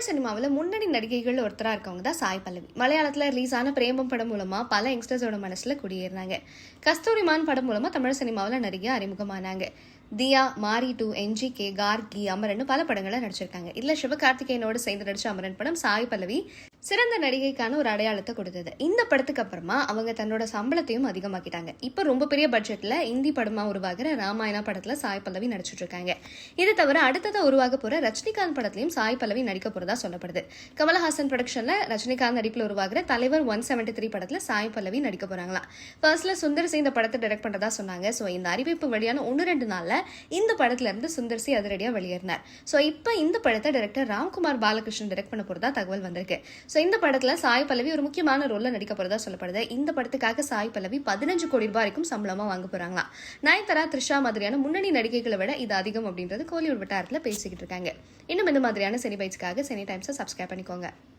தமிழ் சினிமாவில் முன்னணி நடிகைகள் ஒருத்தராக இருக்கவங்க தான் சாய் பல்லவி. மலையாளத்தில் ரிலீஸ் ஆன பிரேமம் படம் மூலமாக பல யங்ஸ்டர்ஸோட மனசில் குடியேறினாங்க. கஸ்தூரிமான் படம் மூலமாக தமிழ் சினிமாவில் நடிகை அறிமுகமானாங்க. Diya Maari two N G K Gargi Amaran பல படங்களை நடிச்சிருக்காங்க. இதில் சிவகார்த்திகேயனோடு சேர்ந்து நடிச்ச அமரன் படம் சாய் பல்லவி சிறந்த நடிகைக்கான ஒரு அடையாளத்தை கொடுத்தது. இந்த படத்துக்கு அப்புறமா அவங்க தன்னோட சம்பளத்தையும் அதிகமாக்கிட்டாங்க. இப்போ ரொம்ப பெரிய பட்ஜெட்ல இந்தி படமா உருவாகிற ராமாயணா படத்துல சாய் பல்லவி நடிச்சிட்டு இருக்காங்க. இது தவிர அடுத்ததை உருவாக போற ரஜினிகாந்த் படத்திலையும் சாய் பல்லவி நடிக்க போறதா சொல்லப்படுது. கமலஹாசன் ப்ரொடக்ஷன்ல ரஜினிகாந்த் நடிப்பில் உருவாகிற தலைவர் ஒன் செவன்டி த்ரீ படத்துல சாய் பல்லவி நடிக்க போறாங்களா ஃபர்ஸ்ட்ல சுந்தர் சி இந்த படத்தை டைரக்ட் பண்றதா சொன்னாங்க. ஸோ இந்த அறிவிப்பு வழியான ஒன்று ரெண்டு நாள்ல இந்த படத்துல இருந்து சுந்தர் சி அதிரடியாக வெளியேறினார். ஸோ இப்போ இந்த படத்தை டைரக்டர் ராம்குமார் பாலகிருஷ்ணன் டைரக்ட் பண்ண போறதா தகவல் வந்திருக்கு. ஸோ இந்த படத்தில் சாய் பல்லவி ஒரு முக்கியமான ரோலில் நடிக்க போகிறதா சொல்லப்படுது. இந்த படத்துக்காக சாய் பல்லவி பதினஞ்சு கோடி ரூபாய் வரைக்கும் சம்பளமாக வாங்க போறாங்களா நயன்தாரா த்ரிஷா மாதிரியான முன்னணி நடிகைகளை விட இது அதிகம் அப்படின்றது கோலிவுட் வட்டாரத்தில் பேசிக்கிட்டு இருக்காங்க. இன்னும் இந்த மாதிரியான செனி பைட்ஸ்க்காக செனி டைம்ஸை சப்ஸ்கிரைப் பண்ணிக்கோங்க.